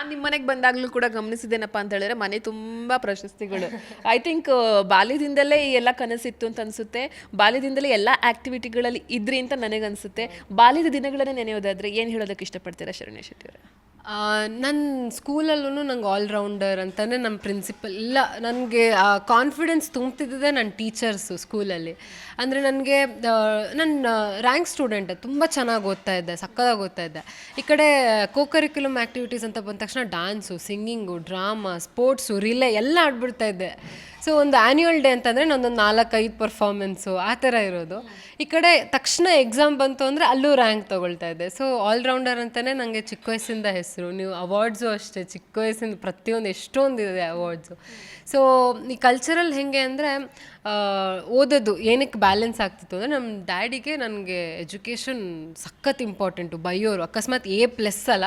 ನಾನು ನಿಮ್ಮ ಮನೆಗೆ ಬಂದಾಗಲೂ ಕೂಡ ಗಮನಿಸಿದ್ದೇನಪ್ಪ ಅಂತ ಹೇಳಿದ್ರೆ ಮನೆ ತುಂಬ ಪ್ರಶಸ್ತಿಗಳು. ಐ ಥಿಂಕ್ ಬಾಲ್ಯದಿಂದಲೇ ಈ ಎಲ್ಲ ಕನಸಿತ್ತು ಅಂತ ಅನಿಸುತ್ತೆ. ಬಾಲ್ಯದಿಂದಲೇ ಎಲ್ಲ ಆಕ್ಟಿವಿಟಿಗಳಲ್ಲಿ ಇದ್ರಿ ಅಂತ ನನಗನ್ಸುತ್ತೆ. ಬಾಲ್ಯದ ದಿನಗಳನ್ನ ನೆನೆಯೋದಾದ್ರೆ ಏನು ಹೇಳೋದಕ್ಕೆ ಇಷ್ಟಪಡ್ತೀರಾ ಶರಣ್ಯ ಶೆಟ್ಟಿ ಅವರೇ? ನನ್ನ ಸ್ಕೂಲಲ್ಲೂ ನಂಗೆ ಆಲ್ರೌಂಡರ್ ಅಂತಲೇ ನಮ್ಮ ಪ್ರಿನ್ಸಿಪಲ್ ಇಲ್ಲ, ನನಗೆ ಕಾನ್ಫಿಡೆನ್ಸ್ ತುಂಬ್ತಿದ್ದೆ ನನ್ನ ಟೀಚರ್ಸು ಸ್ಕೂಲಲ್ಲಿ. ಅಂದರೆ ನನಗೆ ನನ್ನ ರ್ಯಾಂಕ್ ಸ್ಟೂಡೆಂಟ್ ತುಂಬ ಚೆನ್ನಾಗಿ ಓದ್ತಾ ಇದ್ದೆ ಸಕ್ಕದಾಗಿ ಓದ್ತಾ ಇದ್ದೆ. ಈ ಕಡೆ ಕೋಕರಿಕ್ಯುಲಮ್ ಆ್ಯಕ್ಟಿವಿಟೀಸ್ ಅಂತ ಬಂದ ತಕ್ಷಣ dance singing drama sports relay ಎಲ್ಲ ಆಡ್ಬಿಡ್ತಾ ಇದ್ದೆ. ಸೊ ಒಂದು ಆ್ಯನ್ಯುವಲ್ ಡೇ ಅಂತಂದರೆ ನಾನೊಂದು ನಾಲ್ಕೈದು ಪರ್ಫಾರ್ಮೆನ್ಸು ಆ ಥರ ಇರೋದು. ಈ ಕಡೆ ತಕ್ಷಣ ಎಕ್ಸಾಮ್ ಬಂತು ಅಂದರೆ ಅಲ್ಲೂ ರ್ಯಾಂಕ್ ತೊಗೊಳ್ತಾ ಇದ್ದೆ. ಸೊ ಆಲ್ರೌಂಡರ್ ಅಂತಲೇ ನನಗೆ ಚಿಕ್ಕ ವಯಸ್ಸಿಂದ ಹೆಸರು. ನೀವು ಅವಾರ್ಡ್ಸು ಅಷ್ಟೇ, ಚಿಕ್ಕ ವಯಸ್ಸಿಂದ ಪ್ರತಿಯೊಂದು ಎಷ್ಟೊಂದು ಇದೆ ಅವಾರ್ಡ್ಸು ಸೊ ಈ ಕಲ್ಚರಲ್ ಹೇಗೆ ಅಂದರೆ ಓದೋದು ಏನಕ್ಕೆ ಬ್ಯಾಲೆನ್ಸ್ ಆಗ್ತಿತ್ತು ಅಂದರೆ ನಮ್ಮ ಡ್ಯಾಡಿಗೆ ನನಗೆ ಎಜುಕೇಷನ್ ಸಖತ್ ಇಂಪಾರ್ಟೆಂಟು ಬೈಯೋರು ಅಕಸ್ಮಾತ್ ಎ ಪ್ಲಸ್ ಅಲ್ಲ.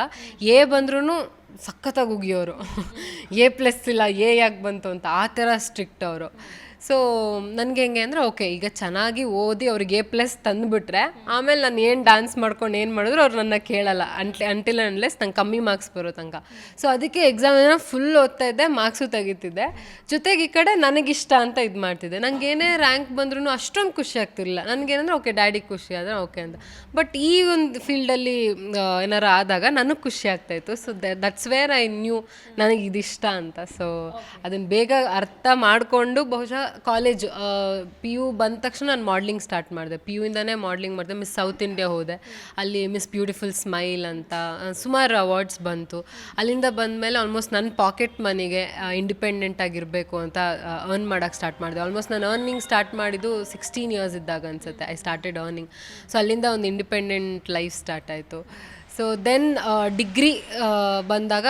ಎ ಬಂದ್ರೂ ಸಖತ್ತಾಗಿ ಉಗಿಯೋರು. ಎ ಪ್ಲಸ್ ಇಲ್ಲ ಎ ಯಾಕೆ ಬಂತು ಅಂತ ಆ ಥರ ಸ್ಟ್ರಿಕ್ಟ್ ಅವರು. ಸೊ ನನಗೆ ಹೆಂಗೆ ಅಂದರೆ ಓಕೆ ಈಗ ಚೆನ್ನಾಗಿ ಓದಿ ಅವ್ರಿಗೆ ಎ ಪ್ಲಸ್ ತಂದುಬಿಟ್ರೆ ಆಮೇಲೆ ನಾನು ಏನು ಡ್ಯಾನ್ಸ್ ಮಾಡ್ಕೊಂಡು ಏನು ಮಾಡಿದ್ರು ಅವ್ರು ನನ್ನ ಕೇಳಲ್ಲ. ಅಂಟ್ಲೆ ಅಂಟಿಲ್ ಅನ್ಲೆಸ್ ನಂಗೆ ಕಮ್ಮಿ ಮಾರ್ಕ್ಸ್ ಬರೋ ತನಕ. ಸೊ ಅದಕ್ಕೆ ಎಕ್ಸಾಮ್ ಏನೋ ಫುಲ್ ಓದ್ತಾ ಇದ್ದೆ ಮಾರ್ಕ್ಸು ತೆಗಿತಿದ್ದೆ. ಜೊತೆಗೆ ಈ ಕಡೆ ನನಗಿಷ್ಟ ಅಂತ ಇದು ಮಾಡ್ತಿದ್ದೆ. ನಂಗೆ ಏನೇ ರ್ಯಾಂಕ್ ಬಂದ್ರೂ ಅಷ್ಟೊಂದು ಖುಷಿ ಆಗ್ತಿರಲಿಲ್ಲ. ನನಗೇನಂದ್ರೆ ಓಕೆ ಡ್ಯಾಡಿ ಖುಷಿ ಆದರೆ ಓಕೆ ಅಂತ. ಬಟ್ ಈ ಒಂದು ಫೀಲ್ಡಲ್ಲಿ ಏನಾರು ಆದಾಗ ನನಗೆ ಖುಷಿ ಆಗ್ತಾಯಿತ್ತು so that's where I knew ನನಗೆ ಇದಿಷ್ಟ ಅಂತ. ಸೊ ಅದನ್ನು ಬೇಗ ಅರ್ಥ ಮಾಡಿಕೊಂಡು ಬಹುಶಃ ಕಾಲೇಜ್ ಪಿ ಯು ಬಂದ ತಕ್ಷಣ ನಾನು ಮಾಡ್ಲಿಂಗ್ ಸ್ಟಾರ್ಟ್ ಮಾಡಿದೆ. ಪಿ ಯುಯಿಂದನೇ ಮಾಡ್ಲಿಂಗ್ ಮಾಡಿದೆ. ಮಿಸ್ ಸೌತ್ ಇಂಡಿಯಾ ಹೋದೆ. ಅಲ್ಲಿ ಮಿಸ್ ಬ್ಯೂಟಿಫುಲ್ ಸ್ಮೈಲ್ ಅಂತ ಸುಮಾರು ಅವಾರ್ಡ್ಸ್ ಬಂತು. ಅಲ್ಲಿಂದ ಬಂದಮೇಲೆ ಆಲ್ಮೋಸ್ಟ್ ನನ್ನ ಪಾಕೆಟ್ ಮನಿಗೆ ಇಂಡಿಪೆಂಡೆಂಟ್ ಆಗಿರಬೇಕು ಅಂತ ಅರ್ನ್ ಮಾಡೋಕ್ಕೆ ಸ್ಟಾರ್ಟ್ ಮಾಡಿದೆ. ಆಲ್ಮೋಸ್ಟ್ ನಾನು ಅರ್ನಿಂಗ್ ಸ್ಟಾರ್ಟ್ ಮಾಡಿದ್ದು ಸಿಕ್ಸ್ಟೀನ್ ಇಯರ್ಸ್ ಇದ್ದಾಗ ಅನ್ಸುತ್ತೆ. ಐ ಸ್ಟಾರ್ಟೆಡ್ ಅರ್ನಿಂಗ್ ಸೊ ಅಲ್ಲಿಂದ ಒಂದು ಇಂಡಿಪೆಂಡೆಂಟ್ ಲೈಫ್ ಸ್ಟಾರ್ಟ್ ಆಯಿತು. ಸೊ ದೆನ್ ಡಿಗ್ರಿ ಬಂದಾಗ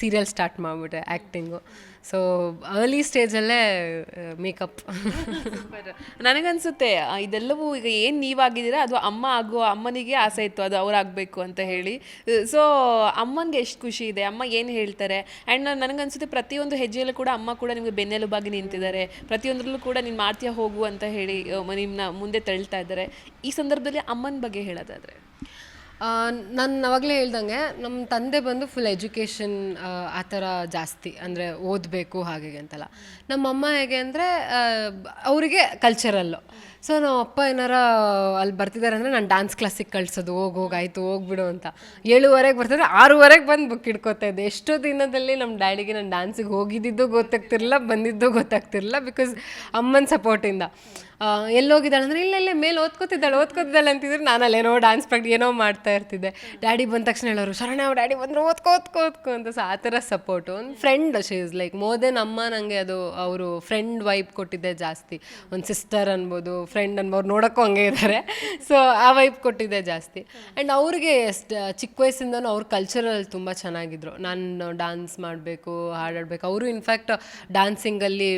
ಸೀರಿಯಲ್ ಸ್ಟಾರ್ಟ್ ಮಾಡಿಬಿಟ್ಟೆ ಆ್ಯಕ್ಟಿಂಗು ಸೊ ಅರ್ಲಿ ಸ್ಟೇಜಲ್ಲೇ ಮೇಕಪ್ ನನಗನ್ಸುತ್ತೆ ಇದೆಲ್ಲವೂ ಈಗ ಏನು ನೀವಾಗಿದ್ದೀರಾ, ಅದು ಅಮ್ಮ ಆಗುವ ಅಮ್ಮನಿಗೆ ಆಸೆ ಇತ್ತು, ಅದು ಅವರಾಗಬೇಕು ಅಂತ ಹೇಳಿ. ಸೊ ಅಮ್ಮನಿಗೆ ಎಷ್ಟು ಖುಷಿ ಇದೆ, ಅಮ್ಮ ಏನು ಹೇಳ್ತಾರೆ? ಆ್ಯಂಡ್ ನನಗನ್ಸುತ್ತೆ ಪ್ರತಿಯೊಂದು ಹೆಜ್ಜೆಯಲ್ಲೂ ಕೂಡ ಅಮ್ಮ ಕೂಡ ನಿಮಗೆ ಬೆನ್ನೆಲುಬಾಗಿ ನಿಂತಿದ್ದಾರೆ. ಪ್ರತಿಯೊಂದರಲ್ಲೂ ಕೂಡ ನೀನು ಮಾಡ್ತೀಯ ಹೋಗು ಅಂತ ಹೇಳಿ ನಿಮ್ಮನ್ನ ಮುಂದೆ ತಳ್ತಾ ಇದ್ದಾರೆ. ಈ ಸಂದರ್ಭದಲ್ಲಿ ಅಮ್ಮನ ಬಗ್ಗೆ ಹೇಳೋದಾದ್ರೆ. ನಾನು ಅವಾಗಲೇ ಹೇಳ್ದಂಗೆ ನಮ್ಮ ತಂದೆ ಬಂದು ಫುಲ್ ಎಜುಕೇಷನ್ ಆ ಥರ ಜಾಸ್ತಿ, ಅಂದರೆ ಓದಬೇಕು ಹಾಗೆ ಅಂತೆಲ್ಲ. ನಮ್ಮಮ್ಮ ಹೇಗೆ ಅಂದರೆ ಅವರಿಗೆ ಕಲ್ಚರಲ್ಲು ಸೊ ನಮ್ಮ ಅಪ್ಪ ಏನಾರ ಅಲ್ಲಿ ಬರ್ತಿದ್ದಾರೆ ಅಂದರೆ ನಾನು ಡ್ಯಾನ್ಸ್ ಕ್ಲಾಸಿಗೆ ಕಳ್ಸೋದು, ಹೋಗಿ ಹೋಗಿ ಆಯಿತು ಹೋಗ್ಬಿಡು ಅಂತ. ಏಳುವರೆಗೆ ಬರ್ತಿದ್ರೆ ಆರೂವರೆಗೆ ಬಂದು ಬುಕ್ ಇಟ್ಕೋತಾ ಇದ್ದೆ ಎಷ್ಟೋ ದಿನದಲ್ಲಿ ನಮ್ಮ ಡ್ಯಾಡಿಗೆ ನಾನು ಡ್ಯಾನ್ಸಿಗೆ ಹೋಗಿದ್ದಿದ್ದು ಗೊತ್ತಾಗ್ತಿರಲಿಲ್ಲ, ಬಂದಿದ್ದು ಗೊತ್ತಾಗ್ತಿರಲಿಲ್ಲ ಬಿಕಾಸ್ ಅಮ್ಮನ ಸಪೋರ್ಟಿಂದ ಎಲ್ಲೋಗಿದ್ದಾಳೆ ಅಂದರೆ, ಇಲ್ಲ ಮೇಲೆ ಓದ್ಕೋತಿದ್ದಾಳೆ ಓದ್ಕೋತಿದ್ದಾಳೆ ಅಂತಿದ್ರೆ ನಾನು ಅಲ್ಲೇನೋ ಡ್ಯಾನ್ಸ್ ಪ್ರಾಕ್ಟ್ ಏನೋ ಮಾಡ್ತಾ ಇರ್ತಿದ್ದೆ. ಡ್ಯಾಡಿ ಬಂದ ತಕ್ಷಣ ಹೇಳೋರು, ಶರಣ ಡ್ಯಾಡಿ ಬಂದರು, ಓದ್ಕೋ ಓದ್ಕೋ ಓದ್ಕೋ ಅಂತ ಸೊ ಆ ಥರ ಸಪೋರ್ಟು ಒಂದು friend she is like more then ಅಮ್ಮ ನನಗೆ ಅದು ಅವರು ಫ್ರೆಂಡ್ ವೈಬ್ ಕೊಟ್ಟಿದ್ದೆ ಜಾಸ್ತಿ. ಒಂದು ಸಿಸ್ಟರ್ ಅನ್ಬೋದು ಫ್ರೆಂಡ್ ಅನ್ಬೋದು, ನೋಡೋಕ್ಕೂ ಹಂಗೆ ಇದ್ದಾರೆ ಸೊ ಆ ವೈಬ್ ಕೊಟ್ಟಿದ್ದೆ ಜಾಸ್ತಿ. ಆ್ಯಂಡ್ ಅವ್ರಿಗೆ ಎಷ್ಟು, ಚಿಕ್ಕ ವಯಸ್ಸಿಂದನೂ ಅವ್ರ ಕಲ್ಚರಲ್ ತುಂಬ ಚೆನ್ನಾಗಿದ್ರು. ನಾನು ಡ್ಯಾನ್ಸ್ ಮಾಡಬೇಕು, ಹಾಡಾಡಬೇಕು. ಅವರು ಇನ್ಫ್ಯಾಕ್ಟ್ ಡ್ಯಾನ್ಸಿಂಗಲ್ಲಿ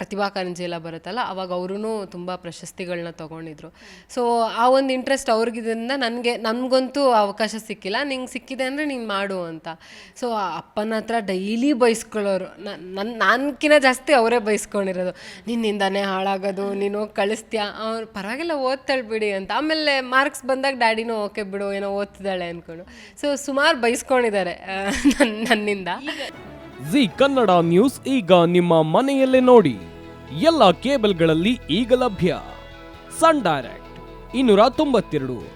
ಪ್ರತಿಭಾ ಕಾರಂಜಿ ಎಲ್ಲ ಬರುತ್ತಲ್ಲ, ಅವಾಗ ಅವರೂ ತುಂಬ ಪ್ರಶಸ್ತಿಗಳನ್ನ ತೊಗೊಂಡಿದ್ರು. ಸೊ ಆ ಒಂದು ಇಂಟ್ರೆಸ್ಟ್ ಅವ್ರಿಗಿದ್ರಿಂದ ನನಗೆ ನನಗಂತೂ ಅವಕಾಶ ಸಿಕ್ಕಿಲ್ಲ, ನಿಂಗೆ ಸಿಕ್ಕಿದೆ ಅಂದರೆ ನೀನು ಮಾಡು ಅಂತ. ಸೊ ಅಪ್ಪನ ಹತ್ರ ಡೈಲಿ ಬೈಸ್ಕೊಳ್ಳೋರು ನನ್ನ ನಾನ್ಕಿನ ಜಾಸ್ತಿ ಅವರೇ ಬೈಸ್ಕೊಂಡಿರೋದು. ನಿನ್ನಿಂದಾನೇ ಹಾಳಾಗೋದು, ನೀನು ಹೋಗಿ ಕಳಿಸ್ತೀಯಾ? ಅವ್ರು, ಪರವಾಗಿಲ್ಲ, ಓದ್ತಾಳೆ ಬಿಡಿ ಅಂತ. ಆಮೇಲೆ ಮಾರ್ಕ್ಸ್ ಬಂದಾಗ ಡ್ಯಾಡಿನೂ ಓಕೆ ಬಿಡು, ಏನೋ ಓದ್ತಿದ್ದಾಳೆ ಅಂದ್ಕೊಂಡು ಸೊ ಸುಮಾರು ಬೈಸ್ಕೊಂಡಿದ್ದಾರೆ ನನ್ನ ನನ್- ನನ್ನಿಂದ. ಜಿ ಕನ್ನಡ ನ್ಯೂಸ್ ಈಗ ನಿಮ್ಮ ಮನೆಯಲ್ಲೇ ನೋಡಿ. ಎಲ್ಲ ಕೇಬಲ್ಗಳಲ್ಲಿ ಈಗ ಲಭ್ಯ. ಸನ್ ಡೈರೆಕ್ಟ್ ಇನ್ನೂರ ತೊಂಬತ್ತೆರಡು.